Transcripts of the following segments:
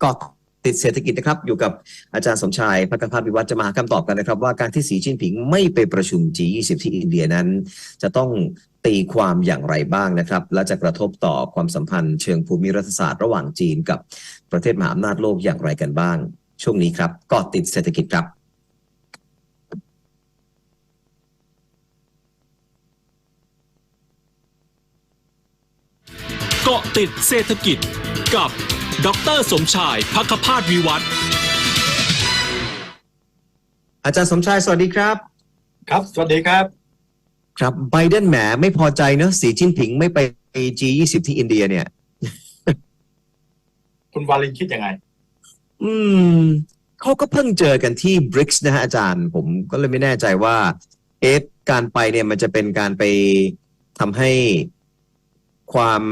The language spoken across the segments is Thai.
เกาะติดเศรษฐกิจนะครับ อยู่กับอาจารย์สมชายพักพัฒน์วิวัฒน์จะมาหาคำตอบกันนะครับ ว่าการที่สีจิ้นผิงไม่ไปประชุม G20 ที่อินเดียนั้น จะต้องตีความอย่างไรบ้างนะครับ และจะกระทบต่อความสัมพันธ์เชิงภูมิรัฐศาสตร์ระหว่างจีนกับประเทศมหาอำนาจโลกอย่างไรกันบ้าง ช่วงนี้ครับเกาะติดเศรษฐกิจครับเกาะติดเศรษฐกิจกับ ดรสมชายพักพาสวิวัฒน์อาจารย์สมชายสวัสดีครับ ครับ สวัสดีครับ ครับไบเดนแหมไม่พอใจเนอะสีจิ้นผิงไม่ไป G20 ที่อินเดียเนี่ย คุณวาลินคิดยังไง อืมเขาก็เพิ่งเจอกันที่ BRICS นะฮะอาจารย์ ผมก็เลยไม่แน่ใจว่า เอ๊ะการไปเนี่ยมันจะเป็นการไปทำให้ความ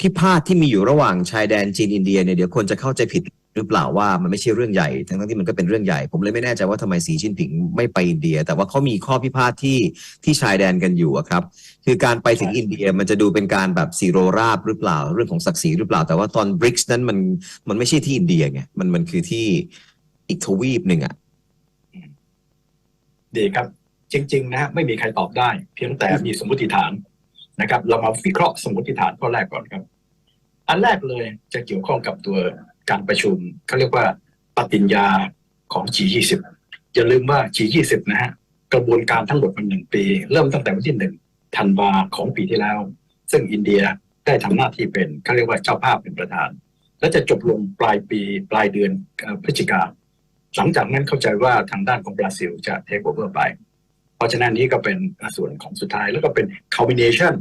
พิพาทที่มีอยู่ระหว่างชายแดนจีนอินเดียเนี่ยเดี๋ยวคนจะเข้าใจผิดหรือเปล่าว่ามันไม่ใช่เรื่องใหญ่ ทั้งๆที่มันก็เป็นเรื่องใหญ่ ผมเลยไม่แน่ใจว่าทำไมสีจิ้นผิงไม่ไปอินเดีย แต่ว่าเขามีข้อพิพาทที่ที่ชายแดนกันอยู่ครับ คือการไปถึงอินเดียมันจะดูเป็นการแบบซีโรราบหรือเปล่า เรื่องของศักดิ์ศรีหรือเปล่า แต่ว่าตอน BRICS นั้นมันมันไม่ใช่ที่อินเดียไงมันมันคือที่อีกทวีปหนึ่งอะดีครับ จริง ๆ นะฮะไม่มีใครตอบได้ เพียงแต่มีสมมติฐานนะครับ เรามาวิเคราะห์สมมติฐานข้อแรกก่อนครับ อันแรกเลยจะเกี่ยวข้องกับตัวการประชุมเขาเรียกว่าปฏิญญาของ G20 อย่าลืมว่า G20 นะฮะกระบวนการทั้งหมดมันหนึ่งปี เริ่มตั้งแต่วันที่หนึ่งธันวาของปีที่แล้ว ซึ่งอินเดียได้ทำหน้าที่เป็นเขาเรียกว่าเจ้าภาพเป็นประธาน และจะจบลงปลายปีปลายเดือนพฤศจิกาหลังจากนั้นเข้าใจว่าทางด้านของบราซิลจะเทคโอเวอร์ไป เพราะฉะนั้นนี้ก็เป็นส่วนของสุดท้ายแล้วก็เป็น combination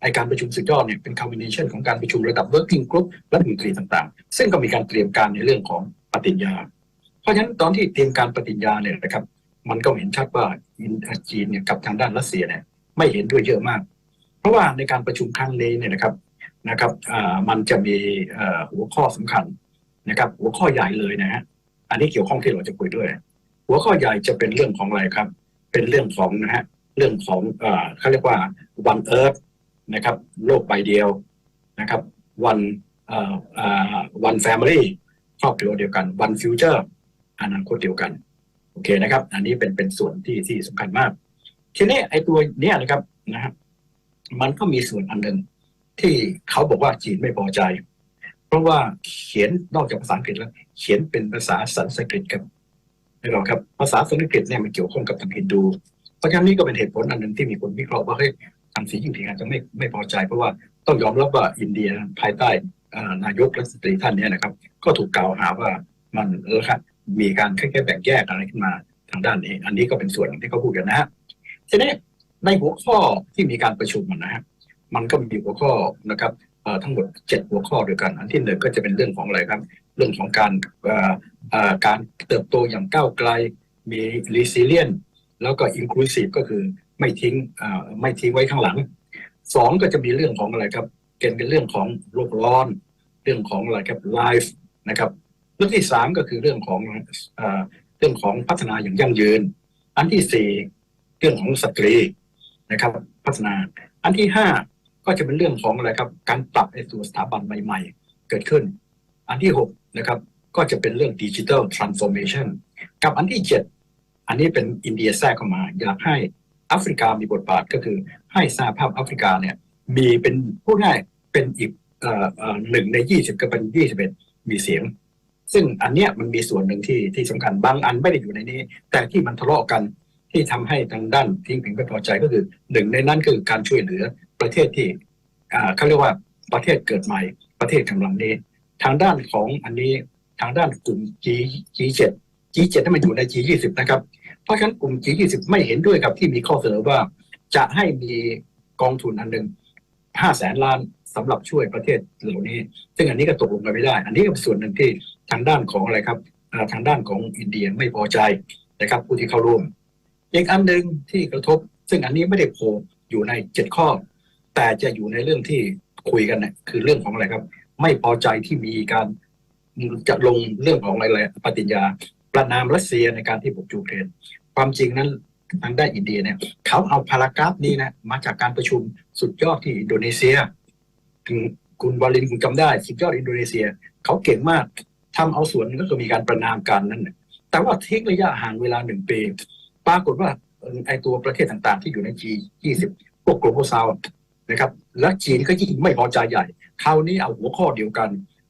ไอการประชุมสุดยอดเนี่ยเป็น combination ของการประชุมระดับ working group รัฐมนตรีต่างๆ ซึ่งก็มีการเตรียมการในเรื่องของปฏิญญา เพราะฉะนั้นตอนที่เตรียมการปฏิญญาเนี่ยนะครับ มันก็เห็นชัดว่าอินจีนเนี่ยกับทางด้านรัสเซียเนี่ยไม่เห็นด้วยเยอะมาก เพราะว่าในการประชุมครั้งนี้เนี่ยนะครับนะครับมันจะมีหัวข้อสำคัญนะครับ หัวข้อใหญ่เลยนะฮะอันนี้เกี่ยวข้องที่เราจะคุยด้วย หัวข้อใหญ่จะเป็นเรื่องของอะไรครับ เป็นเรื่องของนะฮะเรื่องของเอ่อเขาเรียกว่า one earth นะครับโลกใบเดียวนะครับ one เอ่อเอ่อ one family ครอบครัวเดียวกัน one future อนาคตเดียวกัน โอเคนะครับ อันนี้เป็นเป็นส่วนที่ที่สำคัญมาก ทีนี้ไอ้ตัวเนี้ยนะครับนะฮะมันก็มีส่วนอันหนึ่งที่เขาบอกว่าจีนไม่พอใจ เพราะว่าเขียนนอกจากภาษาอังกฤษแล้ว เขียนเป็นภาษาสันสกฤตครับไม่หรอกครับภาษาสันสกฤตเนี่ยมันเกี่ยวข้องกับทางฮินดู เพราะฉะนั้นนี่ก็เป็นเหตุผลอันหนึ่งที่มีคนวิเคราะห์ว่าเฮ้ย ทางสีจิ้นผิงอาจจะไม่ไม่พอใจ เพราะว่าต้องยอมรับว่าอินเดียภายใต้นายกรัฐมนตรีท่านนี้นะครับ ก็ถูกกล่าวหาว่ามันเออครับมีการแค่แบ่งแยกอะไรขึ้นมาทางด้านนี้ อันนี้ก็เป็นส่วนที่เขาพูดกันนะฮะทีนี้ในหัวข้อที่มีการประชุมมันนะฮะมันก็มีหัวข้อนะครับทั้งหมดเจ็ดหัวข้อด้วยกัน อันที่หนึ่งก็จะเป็นเรื่องของอะไรครับ เรื่องของการการเติบโตอย่างก้าวไกล มี resilient แล้วก็ inclusive ก็คือ ไม่ทิ้งไม่ทิ้งไว้ข้างหลังสองก็จะมีเรื่องของอะไรครับเกณฑ์เป็นเรื่องของโลกร้อน เรื่องของอะไรครับ life นะครับเรื่องที่สามก็คือเรื่องของเอ่อเรื่องของพัฒนาอย่างยั่งยืน อันที่สี่เรื่องของสตรีนะครับ พัฒนา อันที่ห้าก็จะเป็นเรื่องของอะไรครับ การปรับไอ้ตัวสถาบันใหม่ ๆ เกิดขึ้น อันที่หกนะครับก็จะเป็นเรื่องดิจิทัลทรานส์ฟอร์เมชันกับอันที่เจ็ดอันนี้เป็นอินเดียแทรกเข้ามา อยากให้ แอฟริกามีบทบาทก็คือให้สหภาพแอฟริกาเนี่ยมีเป็นพูดง่ายเป็นอีกหนึ่งในยี่สิบก็เป็นยี่สิบเอ็ดมีเสียง ซึ่งอันเนี้ยมันมีส่วนหนึ่งที่ที่สำคัญบางอันไม่ได้อยู่ในนี้ แต่ที่มันทะเลาะกันที่ทำให้ทางด้านทิ้งผิงไม่พอใจก็คือหนึ่งในนั้นคือการช่วยเหลือประเทศที่เขาเรียกว่าประเทศเกิดใหม่ประเทศกำลังนี้ ทางด้านของอันนี้ทางด้านกลุ่ม G G7 G7 ที่มันอยู่ใน G20 นะครับ เพราะฉะนั้นกลุ่ม G20 ไม่เห็นด้วยกับที่มีข้อเสนอว่าจะให้มีกองทุนอันหนึ่งห้าแสนล้านสำหรับช่วยประเทศเหล่านี้ ซึ่งอันนี้ก็ตกลงกันไม่ได้ อันนี้ก็เป็นส่วนหนึ่งที่ทางด้านของอะไรครับทางด้านของอินเดียไม่พอใจนะครับผู้ที่เข้าร่วม อีกอันหนึ่งที่กระทบ ซึ่งอันนี้ไม่ได้โผล่อยู่ในเจ็ดข้อ แต่จะอยู่ในเรื่องที่คุยกันนี่ยคือเรื่องของอะไรครับ ไม่พอใจที่มีการจะลงเรื่องของอะไรปฏิญญา ประนามรัสเซียในการที่บุกยูเครนความจริงนั้นทางด้านอินเดียเนี่ยเขาเอาพารากราฟนี้นะมาจากการประชุมสุดยอดที่อินโดนีเซียถึงคุณวาลินคุณจำได้สุดยอดอินโดนีเซียเขาเก่งมากทำเอาส่วนนึงก็คือมีการประนามกันนั่นแต่ว่าทิ้งระยะห่างเวลาหนึ่งปี ปรากฏว่าไอตัวประเทศต่างๆ ที่อยู่ใน G20 พวก global south นะครับ และจีนก็ยิ่งไม่พอใจใหญ่ คราวนี้เอาหัวข้อเดียวกัน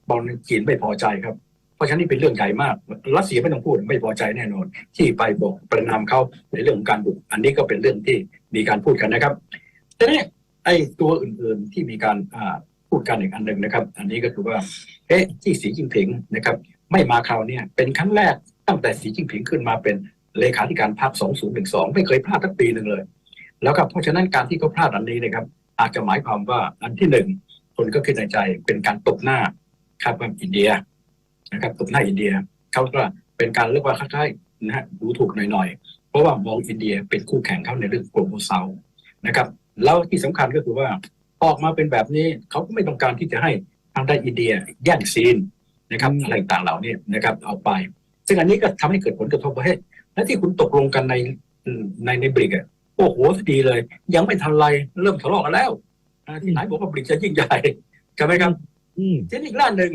บอกจีนไม่พอใจครับ เพราะฉะนั้นนี่เป็นเรื่องใหญ่มาก รัสเซียไม่ต้องพูดไม่พอใจแน่นอน ที่ไปบอกประนามเขาในเรื่องของการบุก อันนี้ก็เป็นเรื่องที่มีการพูดกันนะครับแต่นี่ไอ้ตัวอื่นๆที่มีการพูดกันอีกอันหนึ่งนะครับ อันนี้ก็คือว่าเอ๊ะที่สีจิ้นผิงนะครับ ไม่มาคราวนี้เป็นครั้งแรกตั้งแต่สีจิ้นผิงขึ้นมาเป็นเลขาธิการพรรค2012 ไม่เคยพลาดทักปีหนึ่งเลย แล้วครับเพราะฉะนั้นการที่เขาพลาดอันนี้นะครับ อาจจะหมายความว่าอันที่หนึ่งคนก็คิดในใจเป็นการตบหน้าครับว่าอินเดีย นะครับตบหน้าอินเดียเขาก็เป็นการเรียกว่าคล้ายๆนะฮะดูถูกหน่อยๆ เพราะว่ามองอินเดียเป็นคู่แข่งเขาในเรื่องโกลบอลเซานะครับแล้วที่สำคัญก็คือว่าออกมาเป็นแบบนี้เขาก็ไม่ต้องการที่จะให้ทางด้านอินเดียแย่งซีนนะครับอะไรต่างๆเหล่านี้นะครับเอาไป ซึ่งอันนี้ก็ทำให้เกิดผลกระทบว่าเฮ้ยแล้วที่คุณตกลงกันในในในบริกอะโอ้โหดีเลย ยังไม่ทันไรเริ่มทะเลาะกันแล้วอ่าที่ไหนบอกว่าบริกจะยิ่งใหญ่ใช่ไหมครับอืมทีนี้อีกด้านหนึ่ง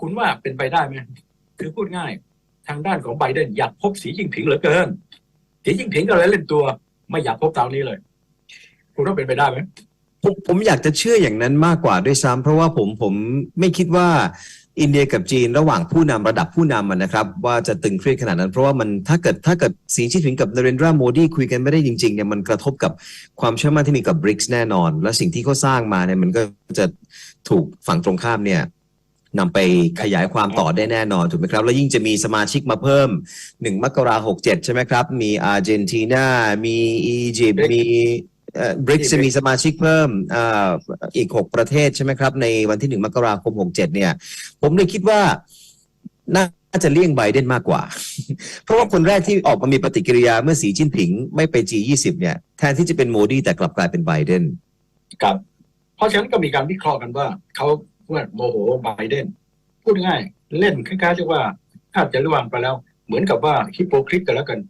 คุณว่าเป็นไปได้ไหมคือพูดง่าย ทางด้านของไบเดนอยากพบสีจิ้งผิงเหลือเกิน สีจิ้งผิงก็เลยเล่นตัว ไม่อยากพบตามนี้เลย คุณว่าเป็นไปได้ไหมผมผมอยากจะเชื่ออย่างนั้นมากกว่าด้วยซ้ำเพราะว่าผมผมไม่คิดว่าอินเดียกับจีนระหว่างผู้นำระดับผู้นำอะนะครับ ว่าจะตึงเครียดขนาดนั้น เพราะว่ามันถ้าเกิดถ้าเกิดสีจิ้นผิงกับนเรนทราโมดีคุยกันไม่ได้จริงๆเนี่ยมันกระทบกับความเชื่อมั่นที่มีกับบริกส์แน่นอน และสิ่งที่เขาสร้างมาเนี่ยมันก็จะถูกฝั่งตรงข้ามเนี่ย นำไปขยายความต่อได้แน่นอนถูกไหมครับ แล้วยิ่งจะมีสมาชิกมาเพิ่มหนึ่งมกราหกเจ็ดใช่ไหมครับ มีอาร์เจนตินามีอียิปต์มีบริกจะมีสมาชิกเพิ่มอ่าอีกหกประเทศใช่ไหมครับ ในวันที่หนึ่งมกราคมหกเจ็ดเนี่ย ผมเลยคิดว่าน่าจะเลี่ยงไบเดนมากกว่า เพราะว่าคนแรกที่ออกมามีปฏิกิริยาเมื่อสีจิ้นผิงไม่ไป G20 เนี่ยแทนที่จะเป็นโมดีแต่กลับกลายเป็นไบเดนครับ เพราะฉะนั้นก็มีการวิเคราะห์กันว่าเขา ว่าโมโหไบเดนพูดง่ายเล่นคล้ายๆที่ว่าถ้าจะระวังไปแล้ว เหมือนกับว่าฮิปโปคริตกันแล้วกัน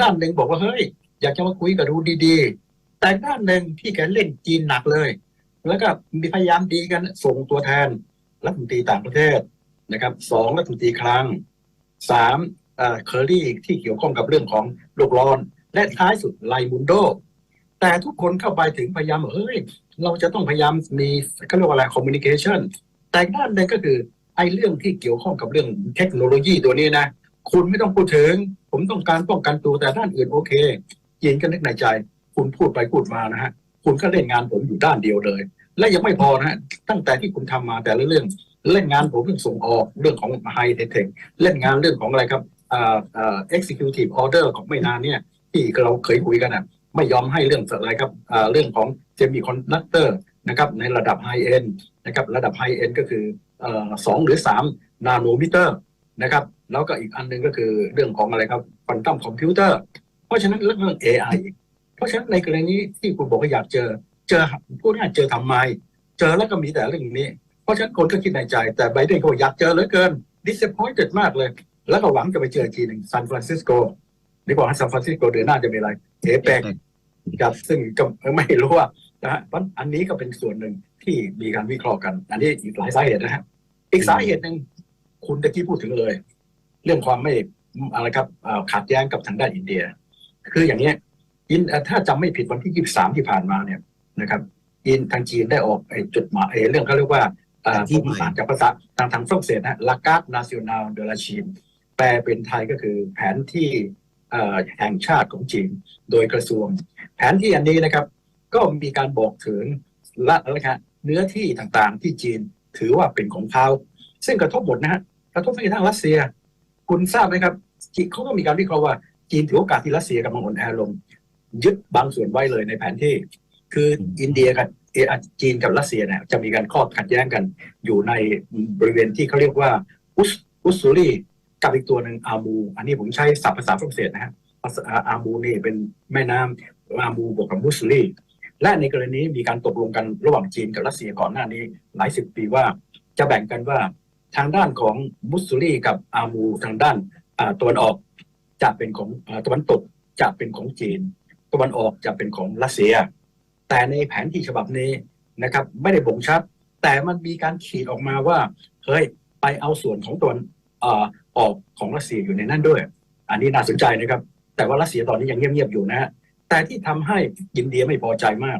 ด้านหนึ่งบอกว่าเฮ้ย อยากจะมาคุยกับดูดีๆ แต่ด้านหนึ่งที่แกเล่นจีนหนักเลย แล้วก็มีพยายามดีกันส่งตัวแทนรัฐมนตรีต่างประเทศนะครับสองรัฐมนตรีคลังสามเอ่อเคอรี่ที่เกี่ยวข้องกับเรื่องของโลกร้อน และท้ายสุดไลมุนโด แต่ทุกคนเข้าไปถึงพยายามเฮ้ย เราจะต้องพยายามมีเขาเรียกว่าอะไรคอมมิวนิเคชัน แต่ด้านหนึ่งก็คือไอ้เรื่องที่เกี่ยวข้องกับเรื่องเทคโนโลยีตัวนี้นะ คุณไม่ต้องพูดถึง ผมต้องการป้องกันตัวแต่ด้านอื่นโอเคจีนก็นึกในใจ คุณพูดไปพูดมานะฮะ คุณก็เล่นงานผมอยู่ด้านเดียวเลย และยังไม่พอนะฮะตั้งแต่ที่คุณทำมาแต่ละเรื่องเล่นงานผมเรื่องส่งออกเรื่องของไฮเทคเล่นงานเรื่องของอะไรครับอ่าอ่า executive order ของไม่นานเนี่ยที่เราเคยคุยกันอะไม่ยอมให้เรื่องอะไรครับอ่าเรื่องของเซมิคอนดักเตอร์ นะครับในระดับไฮเอ็นนะครับระดับไฮเอ็นก็คือสองหรือสามนาโนมิเตอร์นะครับแล้วก็อีกอันหนึงก็คือเรื่องของอะไรครับควอนตัมคอมพิวเตอร์เพราะฉะนั้นเรื่อง AI อีกเพราะฉะนั้นในกรณีที่คุณบอกว่าอยากเจอเจอพูดง่ายเจอทำไม เจอแล้วก็มีแต่เรื่องนี้เพราะฉะนั้นคนก็คิดในใจ แต่ไบเดนก็บอกอยากเจอเหลือเกิน disappointed มากเลย แล้วก็หวังจะไปเจอทีหนึ่งซานฟรานซิสโกนี่บอกให้ซานฟรานซิสโกเดือนหน้าจะมีอะไรเอเปกครับซึ่งก็ไม่รู้ว่า นะฮะเพราะอันนี้ก็เป็นส่วนหนึ่งที่มีการวิเคราะห์กัน อันนี้อีกหลายสาเหตุนะฮะอีกสาเหตุหนึ่งคุณตะกี้พูดถึงเลย เรื่องความไม่อะไรครับอ่าขัดแย้งกับทางด้านอินเดีย คืออย่างเนี้ยอินเอ่อถ้าจำไม่ผิดวันที่23ที่ผ่านมาเนี่ยนะครับ อินทางจีนได้ออกไอ้จดหมายไอ้เรื่องเขาเรียกว่าอ่าที่ผมอ่านจากภาษาทางทางฝรั่งเศสนะลากาดนาซิโอนาลเดลาชีนแปลเป็นไทยก็คือแผนที่เอ่อแห่งชาติของจีน โดยกระทรวง แผนที่อันนี้นะครับ ก็มีการบอกถึงละอะไรครับเนื้อที่ต่างๆที่จีนถือว่าเป็นของเขาซึ่งกระทบหมดนะฮะกระทบไปทั้งรัสเซีย คุณทราบไหมครับจีนเขาก็มีการวิเคราะห์ว่าจีนถือโอกาสที่รัสเซียกำลังอ่อนแอลงยึดบางส่วนไว้เลยในแผนที่ คืออินเดียกับเออจีนกับรัสเซียเนี่ยจะมีการข้อขัดแย้งกัน อยู่ในบริเวณที่เขาเรียกว่าอุสอุสซูรีกับอีกตัวหนึ่งอามู อันนี้ผมใช้ศัพท์ภาษาฝรั่งเศสนะฮะภาษาอามูนี่เป็นแม่น้ำอามูบวกกับมุสซูรี และในกรณีมีการตกลงกันระหว่างจีนกับรัสเซียก่อนหน้านี้ หลายสิบปีว่าจะแบ่งกันว่าทางด้านของมุสซูรีกับอามูทางด้านตะวันออกจะเป็นของตะวันตกจะเป็นของจีน ตะวันออกจะเป็นของรัสเซีย แต่ในแผนที่ฉบับนี้นะครับ ไม่ได้บ่งชัด แต่มันมีการขีดออกมาว่าเฮ้ยไปเอาส่วนของตะวันออออกของรัสเซียอยู่ในนั้นด้วย อันนี้น่าสนใจนะครับ แต่ว่ารัสเซียตอนนี้ยังเงียบๆอยู่นะฮะ แต่ที่ทำให้อินเดียไม่พอใจมาก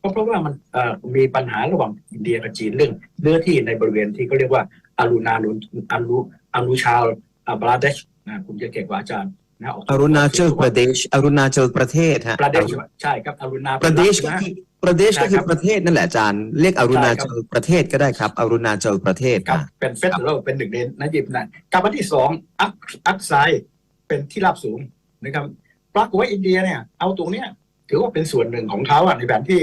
ก็เพราะว่ามันเอ่อมีปัญหาระหว่างอินเดียกับจีนเรื่องเนื้อที่ในบริเวณที่เขาเรียกว่าอารุณานุอารุอารุชาลอ่าบราเดชนะผมจะเก่งกว่าอาจารย์นะกอรุณาเชลประเทศอรุณาเชลประเทศฮะประเดชใช่ครับอารุณาประเทศใช่ไหมก็คือประเทศก็คืใช่ครัอบประเทศนั่นแหละอาจารย์เรียกอรุณาเชลประเทศก็ได้ครับอรุณาเชลประเทศครับนะเป็นเฟสติวัลเป็นหนึ่งในนยิบนะกับอันที่สองอักอักไซเป็นที่ราบสูงนะครับ ปรากฏว่าอินเดียเนี่ย เอาตรงเนี้ยถือว่าเป็นส่วนหนึ่งของเขาอะในแผนที่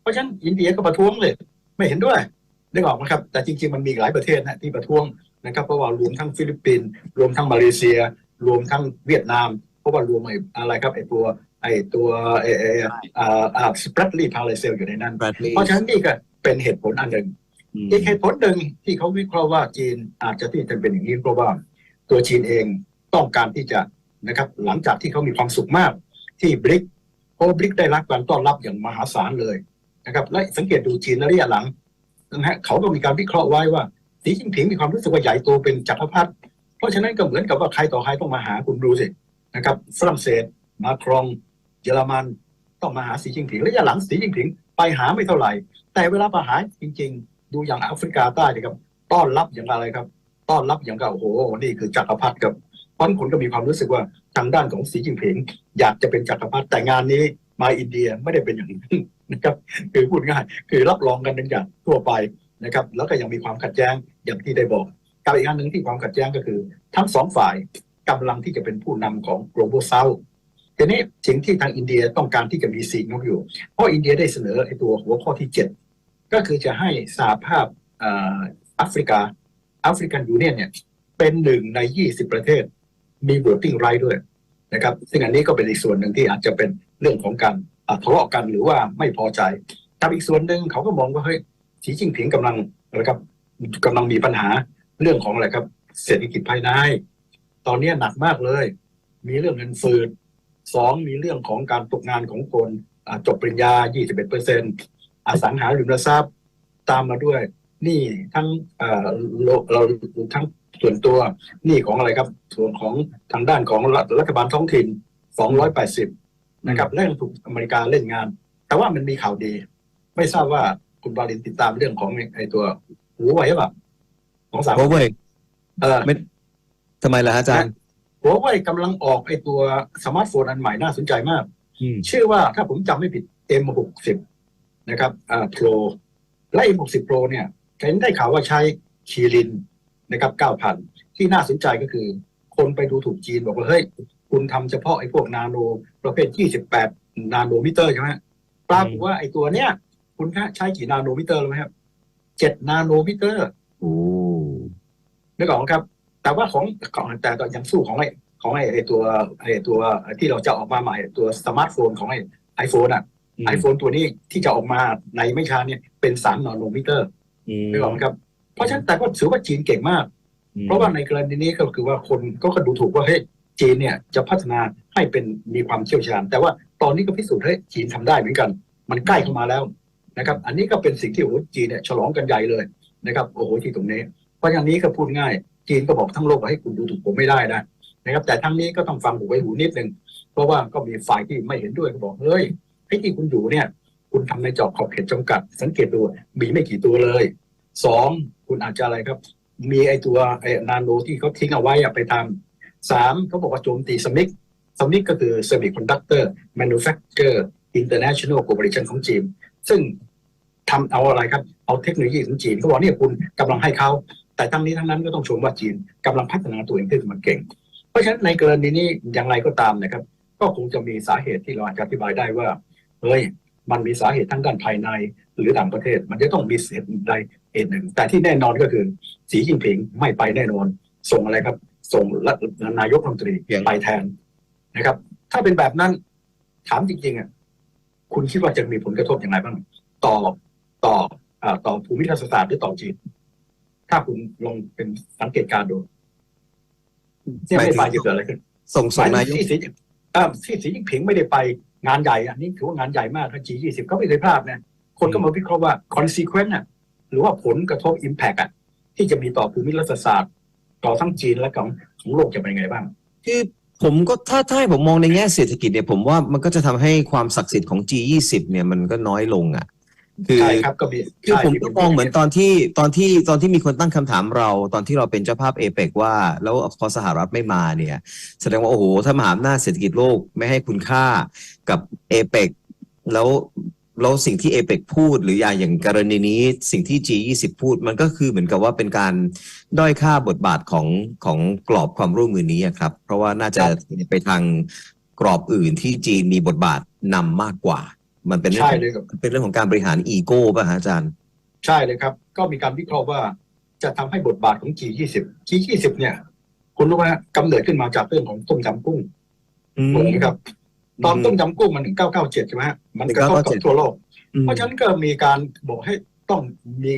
เพราะฉะนั้นอินเดียก็ประท้วงเลย ไม่เห็นด้วยได้ออกไหมครับ แต่จริง ๆ มันมีหลายประเทศนะที่ประท้วงนะครับเพราะว่ารวมทั้งฟิลิปปินส์รวมทั้งมาเลเซีย รวมทั้งเวียดนาม เพราะว่ารวมไอ้อะไรครับไอ้ตัวไอ้ตัวไอ้ไอ้อ่าอ่าสเปรดลีพาเลเซลอยู่ในนั้นบรัดลีย์เพราะฉะนั้นนี่ก็เป็นเหตุผลอันหนึ่งอีกเหตุผลหนึ่งที่เขาวิเคราะห์ว่าจีนอาจจะที่จะเป็นอย่างนี้เพราะว่าตัวจีนเองต้องการที่จะ นะครับ หลังจากที่เขามีความสุขมากที่บริกเพราะบริกได้รับการต้อนรับอย่างมหาศาลเลยนะครับ และสังเกตดูจีนระยะหลังนะฮะเขาก็มีการวิเคราะห์ไว้ว่าสีจิ้นผิงมีความรู้สึกว่าใหญ่โตเป็นจักรพรรดิเพราะฉะนั้นก็เหมือนกับว่าใครต่อใครต้องมาหาคุณดูสินะครับฝรั่งเศสมาครองเยอรมันต้องมาหาสีจิ้นผิงระยะหลังสีจิ้นผิงไปหาไม่เท่าไหร่ แต่เวลาไปหาจริง ๆ ดูอย่างแอฟริกาใต้นะครับ ต้อนรับอย่างไรครับ ต้อนรับอย่างกับโอ้โหนี่คือจักรพรรดิครับ ราะฉะนั้นคนก็มีความรู้สึกว่าทางด้านของสีจิ้นผิงอยากจะเป็นจักรพรรดิแต่งานนี้มาอินเดียไม่ได้เป็นอย่างนั้นนะครับคือพูดง่ายคือรับรองกันเป็นอย่างทั่วไปนะครับ แล้วก็ยังมีความขัดแย้งอย่างที่ได้บอกกับอีกอันหนึ่งที่ความขัดแย้งก็คือ ทั้งสองฝ่ายกำลังที่จะเป็นผู้นำของ global south ทีนี้สิ่งที่ทางอินเดียต้องการที่จะมีสีนกอยู่ เพราะอินเดียได้เสนอไอ้ตัวหัวข้อที่เจ็ดก็คือจะให้สหภาพแอฟริกาแอฟริกันยูเนียนเนี่ยเป็นหนึ่งใน 20 ประเทศ มี voting right ด้วยนะครับซึ่งอันนี้ก็เป็นอีกส่วนหนึ่งที่อาจจะเป็นเรื่องของการทะเลาะกันหรือว่าไม่พอใจกับอีกส่วนหนึ่งเขาก็มองว่าเฮ้ยสีจิ้งผิงกำลังนะครับกำลังมีปัญหาเรื่องของอะไรครับ เศรษฐกิจภายใน ตอนนี้หนักมากเลย มีเรื่องเงินเฟืดสองมีเรื่องของการตกงานของคนจบปริญญา 21เปอร์เซ็นต์อสังหาริมทรัพย์ตามมาด้วย นี่ทั้งเราทั้ง ส่วนตัวหนี่ของอะไรครับ ส่วนของทางด้านของรัฐรัฐบาลท้องถิ่น 280 นะครับเรื่องถูกอเมริกาเล่นงาน แต่ว่ามันมีข่าวดี ไม่ทราบว่าคุณบาลินติดตามเรื่องของไอ้ตัวหัวไว้ป่ะของสามโอ้เว้ยเออทำไมล่ะฮะอาจารย์หัวไว้กำลังออกไอ้ตัวสมาร์ทโฟนอันใหม่น่าสนใจมากอืมชื่อว่าถ้าผมจำไม่ผิด M60 นะครับอ่า Pro และ M60 Pro เนี่ยเห็นได้ข่าวว่าใช้คีริน นะครับ9,000ที่น่าสนใจก็คือ คนไปดูถูกจีนบอกว่า เฮ้ย คุณทำเฉพาะไอ้พวกนาโน ประเภท28นาโนมิเตอร์ใช่ไหมปรากฏว่าไอ้ตัวเนี้ย คุณคะใช้กี่นาโนมิเตอร์รู้ไหมครับ7นาโนมิเตอร์โอ้นึกออกไหมครับ แต่ว่าของของแต่ก็ยังสู้ของไอ้ของไอ้ไอ้ตัวไอ้ตัวที่เราจะออกมาใหม่ตัวสมาร์ทโฟนของไอ้ไอโฟนอะไอโฟนตัวนี้ที่จะออกมาในไม่ช้าเนี่ยเป็นสามนาโนมิเตอร์อืมนึกออกไหมครับ เพราะฉะนั้นแต่ก็ถือว่าจีนเก่งมาก เพราะว่าในกรณีนี้ก็คือว่าคนก็ดูถูกว่าเฮ้ยจีนเนี่ยจะพัฒนาให้เป็นมีความเชี่ยวชาญ แต่ว่าตอนนี้ก็พิสูจน์ให้จีนทำได้เหมือนกัน มันใกล้เข้ามาแล้วนะครับ อันนี้ก็เป็นสิ่งที่โอ้โหจีนเนี่ยฉลองกันใหญ่เลยนะครับโอ้โหที่ตรงนี้ เพราะอย่างนี้ก็พูดง่าย จีนก็บอกทั้งโลกว่าให้คุณดูถูกผมไม่ได้นะนะครับ แต่ทั้งนี้ก็ต้องฟังหูไว้หูนิดนึงเพราะว่าก็มีฝ่ายที่ไม่เห็นด้วยก็บอกเฮ้ยไอ้ที่คุณอยู่เนี่ย คุณทำในจอบขอบเขตจำกัด สังเกตดูมีไม่กี่ตัวเลยสอง คุณอาจจะอะไรครับ มีไอตัวไอนาโนที่เขาทิ้งเอาไว้อะไปทำสามเขาบอกว่าโจมตีสมิกสมิกก็คือ Semiconductor Manufacturer International Corporation ของจีนซึ่งทำเอาอะไรครับ เอาเทคโนโลยีของจีนเขาบอกเนี่ยคุณกำลังให้เขา แต่ทั้งนี้ทั้งนั้นก็ต้องชมว่าจีนกำลังพัฒนาตัวเองขึ้นมาเก่ง เพราะฉะนั้นในกรณีนี้อย่างไรก็ตามนะครับ ก็คงจะมีสาเหตุที่เราอาจจะอธิบายได้ว่าเฮ้ยมันมีสาเหตุทั้งด้านภายในหรือต่างประเทศ มันจะต้องมีเหตุใด เหตุหนึ่งแต่ที่แน่นอนก็คือสีจิ้นผิงไม่ไปแน่นอน ส่งอะไรครับ ส่งรัฐนายกรัฐมนตรีไปแทนนะครับ ถ้าเป็นแบบนั้นถามจริงๆอะคุณคิดว่าจะมีผลกระทบอย่างไรบ้าง ต่อต่ออ่าต่อภูมิรัฐศาสตร์หรือต่อจีนถ้าคุณลองเป็นสังเกตการณ์ดูที่ไม่ไปจะเกิดอะไรขึ้นส่งส่งนายกที่สีเอ่อที่สีจิ้นผิงไม่ได้ไปงานใหญ่ อันนี้ถือว่างานใหญ่มากถ้า G20 เขาไม่เคยพลาดนะคนก็มาวิเคราะห์ว่า consequence อะ หรือว่าผลกระทบ impact อะที่จะมีต่อภูมิรัฐศาสตร์ ต่อทั้งจีนและของของโลกจะเป็นยังไงบ้าง คือผมก็ถ้าถ้าให้ผมมองในแง่เศรษฐกิจเนี่ยผมว่ามันก็จะทำให้ความศักดิ์สิทธิ์ของ G20 เนี่ยมันก็น้อยลงอะคือใช่ครับก็มีคือใช่ผมมีก็คมองเหมือนตอนที่ตอนที่ตอนที่มีคนตั้งคำถามเรา ตอนที่เราเป็นเจ้าภาพเอเปกว่า แล้วพอสหรัฐไม่มาเนี่ย แสดงว่าโอ้โหถ้ามหาอำนาจเศรษฐกิจโลกไม่ให้คุณค่ากับเอเปกแล้ว แล้วสิ่งที่เอเปกพูดหรืออย่างอย่างกรณีนี้สิ่งที่ G20 พูดมันก็คือเหมือนกับว่าเป็นการด้อยค่าบทบาทของของกรอบความร่วมมือนี้อะครับ เพราะว่าน่าจะไปทางกรอบอื่นที่จีนมีบทบาทนำมากกว่า มันเป็นเรื่องใช่ของเลยครับเป็นเรื่องของการบริหารอีโก้ป่ะฮะอาจารย์ ใช่เลยครับ ก็มีการวิเคราะห์ว่าจะทำให้บทบาทของ G20 G20 เนี่ย คุณรู้ไหมฮะกำเนิดขึ้นมาจากเรื่องของต้มยำกุ้งอืมถูกไหมครับ ตอนอืมต้มยำกุ้งมัน1997ใช่ไหมฮะมันกระทบกับ1997ทั่วโลกอืมเพราะฉะนั้นก็มีการบอกให้ต้องมี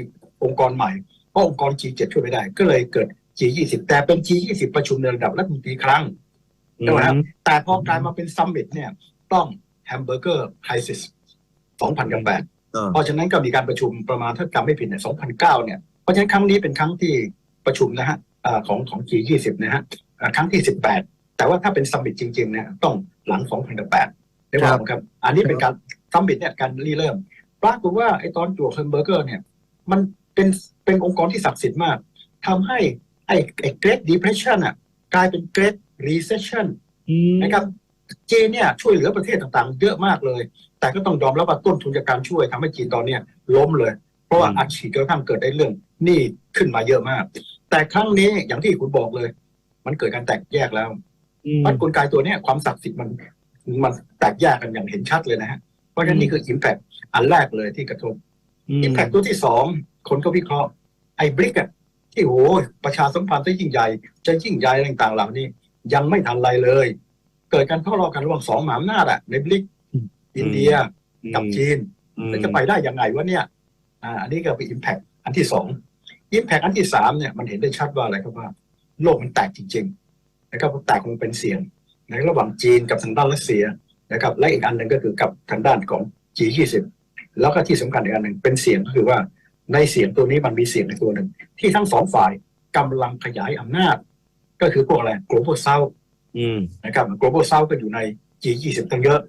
องค์กรใหม่ เพราะองค์กร G7 ช่วยไม่ได้ ก็เลยเกิด G20 แต่เป็น G20 ประชุมในระดับรัฐมนตรีครั้งใช่ไหมครับแต่พอกลายมาเป็นซัมมิตเนี่ยต้องแฮมเบอร์เกอร์ไครซิส2008อ่าเพราะฉะนั้นก็มีการประชุมประมาณถ้าจำไม่ผิดเนี่ย2009 เนี่ย เพราะฉะนั้นครั้งนี้เป็นครั้งที่ประชุมนะฮะอ่าของของ G20 นะฮะอ่าครั้งที่ 18 แต่ว่าถ้าเป็นซัมมิตจริงๆเนี่ยต้อง หลัง 2008ได้ว่าไหมครับ อันนี้เป็นการซัมมิตเนี่ยการรีเริ่มปรากฏว่าไอ้ตอนจั่วแฮมเบอร์เกอร์เนี่ย มันเป็นเป็นองค์กรที่ศักดิ์สิทธิ์มากทำให้ไอ้ไอ้ Great Depression อะกลายเป็น Great Recession อืมนะครับจีนเนี่ยช่วยเหลือประเทศต่างๆ เยอะมากเลย แต่ก็ต้องยอมรับว่าต้นทุนจากการช่วยทำให้จีนตอนเนี้ยล้มเลย เพราะว่าอืมอัดฉีดกระทั่งเกิดได้เรื่องหนี้ขึ้นมาเยอะมาก แต่ครั้งนี้อย่างที่คุณบอกเลย มันเกิดการแตกแยกแล้วอื มมันกลไกตัวเนี้ยความศักดิ์สิทธิ์มันมันแตกแยกกันอย่างเห็นชัดเลยนะฮะ เพราะฉะนั้นนี่คืออิมแพ t อันแรกเลยที่กระทบอิมแพ t ตัวที่สองคนก็วิเคราะห์ไอ้บริกอะที่โหประชาสัมพันธ์ที่ยิ่งใหญ่จะยิ่งใหญ่อะไรต่างๆเหล่านี้ ยังไม่ทันไรเลย เกิดการทะเลาะกันระหว่างสองมหาอำนาจอะในบริกอืมอินเดียกับจีนอืมแล้วจะไปได้ยังไงวะเนี่ยอ่าอันนี้ก็เป็นอิมแพ t อันที่สองอิมแพ t อันที่สามเนี่ยมันเห็นได้ชัดว่าอะไรครับว่า โลกมันแตกจริงๆ นะครับแตกมันเป็นเสียงในระหว่างจีนกับทางด้านรัสเซียนะครับและอีกอันหนึ่งก็คือกับทางด้านของ G20 แล้วก็ที่สำคัญอีกอันหนึ่งเป็นเสียงก็คือว่าในเสียงตัวนี้มันมีเสียงในตัวหนึ่ง ที่ทั้งสองฝ่ายกำลังขยายอำนาจ ก็คือพวกอะไร global south อืมนะครับ global south ก็อยู่ใน G20 ตั้งเยอะ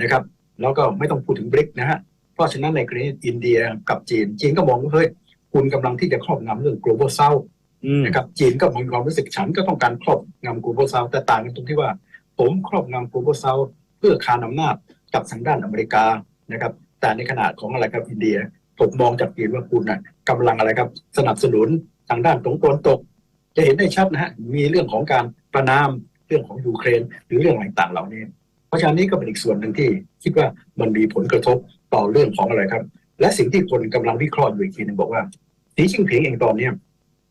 นะครับ แล้วก็ไม่ต้องพูดถึงบริกนะฮะเพราะฉะนั้นในกรณีอินเดียกับจีน จีนก็มองว่าเฮ้ยคุณกำลังที่จะครอบงำเรื่อง global south อืม นะครับจีนก็มีความรู้สึกฉันก็ต้องการครอบงำ global south แต่ต่างกันตรงที่ว่า ผมครอบงำ global south เพื่อคานอำนาจกับทางด้านอเมริกานะครับ แต่ในขณะของอะไรครับอินเดีย ผมมองจากจีนว่าคุณน่ะกำลังอะไรครับ สนับสนุนทางด้านตรงตนตก จะเห็นได้ชัดนะฮะมีเรื่องของการประนามเรื่องของยูเครน หรือเรื่องต่างๆเหล่านี้ เพราะฉะนั้นนี่ก็เป็นอีกส่วนหนึ่งที่ คิดว่ามันมีผลกระทบต่อเรื่องของอะไรครับ และสิ่งที่คนกำลังวิเคราะห์อยู่อีกทีหนึงบอกว่าสีจิ้งผิงเองตอนเนี้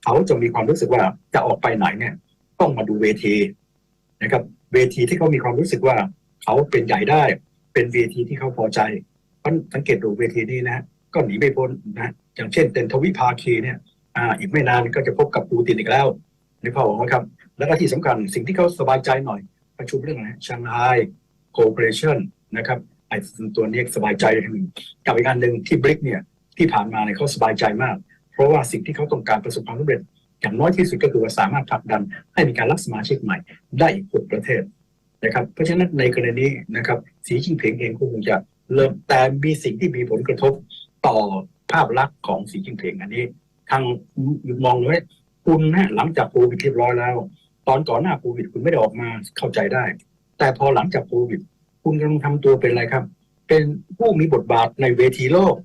เขาจะมีความรู้สึกว่าจะออกไปไหนเนี่ย ต้องมาดูเวทีนะครับ เวทีที่เขามีความรู้สึกว่า เขาเป็นใหญ่ได้ เป็นเวทีที่เขาพอใจเพราะสังเกตดูเวทีนี้นะก็หนีไม่พ้นนะอย่างเช่นเต็นทวิภาคีเนี่ยอ่าอีกไม่นานก็จะพบกับปูตินอีกแล้วในภาพของเขาครับ แล้วก็ที่สำคัญสิ่งที่เขาสบายใจหน่อย ประชุมเรื่องอะไรช a งไฮโคเ p เ r a t i o n นะครับไอ้ตัวนี้สบายใจหนึ่งกับอีกอันหนึ่งที่บริกเนี่ยที่ผ่านมาเนี่ยเขาสบายใจมาก เพราะว่าสิ่งที่เขาต้องการประสบความสำเร็จ อย่างน้อยที่สุดก็คือว่าสามารถผลักดันให้มีการรับสมาชิกใหม่ได้อีกหกประเทศนะครับเพราะฉะนั้นในกรณีนี้นะครับสีจิ้งผิงเองก็คงจะเริ่มแต่มีสิ่งที่มีผลกระทบต่อภาพลักษณ์ของสีจิ้งผิงอันนี้ ทางมองเลยคุณนะหลังจากโควิดเรียบร้อยแล้ว ตอนก่อนหน้าโควิดคุณไม่ได้ออกมาเข้าใจได้ แต่พอหลังจากโควิด คุณกำลังทำตัวเป็นอะไรครับ เป็นผู้มีบทบาทในเวทีโลก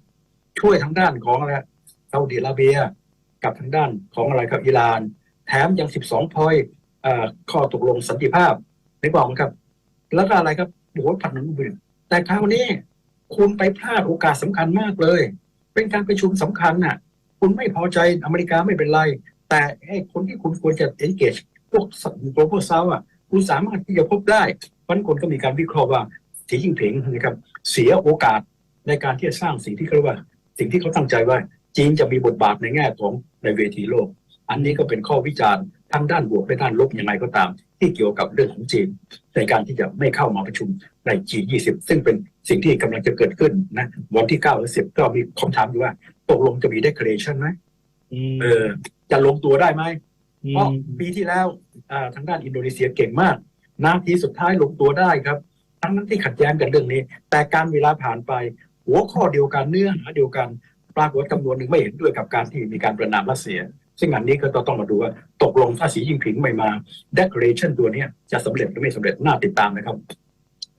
ช่วยทางด้านของอะไร ซาอุดิอาระเบีย กับทางด้านของอะไรครับอิหร่าน แถมยัง 12 พอยอข้อตกลงสันติภาพในบอกครับ แล้วก็อะไรครับโอ้โหพันนั้นบุญแต่คราวนี้คุณไปพลาดโอกาสสำคัญมากเลย เป็นการประชุมสำคัญน่ะ คุณไม่พอใจอเมริกาไม่เป็นไร แต่ไอ้คนที่คุณควรจะ engage พวก global south อะ คุณสามารถที่จะพบได้พันคนก็มีการวิเคราะห์ว่าสีจิ้งผิงนะครับ เสียโอกาสในการที่จะสร้างสิ่งที่เขาเรียกว่า สิ่งที่เขาตั้งใจไว่า จีนจะมีบทบาทในแง่ของในเวทีโลก อันนี้ก็เป็นข้อวิจารณ์ทั้งด้านบวกและด้านลบยังไงก็ตาม ที่เกี่ยวกับเรื่องของจีน ในการที่จะไม่เข้ามาประชุมใน G20 ซึ่งเป็นสิ่งที่กำลังจะเกิดขึ้นนะวันที่9และ10 ก็มีคำถามอยู่ว่าตกลงจะมี declaration ไหมอืมเออจะลงตัวได้ไหมเพราะปีที่แล้วอ่าทางด้านอินโดนีเซียเก่งมากนาทีสุดท้ายลงตัวได้ครับ ทั้งนั้นที่ขัดแย้งกันเรื่องนี้ แต่การเวลาผ่านไป หัวข้อเดียวกันเนื้อหาเดียวกันป รากฏจำนวนหนึ่งไม่เห็นด้วยกับการที่มีการประนามรัสเซีย ซึ่งอันนี้ก็ต้องมาดูว่าตกลงถ้าสียิ่งผิงไม่มา declaration ตัวนี้จะสำเร็จหรือไม่สำเร็จน่าติดตามนะครับ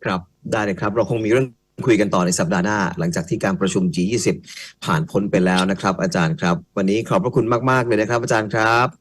ครับได้เลยครับ เราคงมีเรื่องคุยกันต่อในสัปดาห์หน้า หลังจากที่การประชุม G20 ผ่านพ้นไปแล้วนะครับ อาจารย์ครับ วันนี้ขอบพระคุณมาก ๆ เลยนะครับ อาจารย์ครับ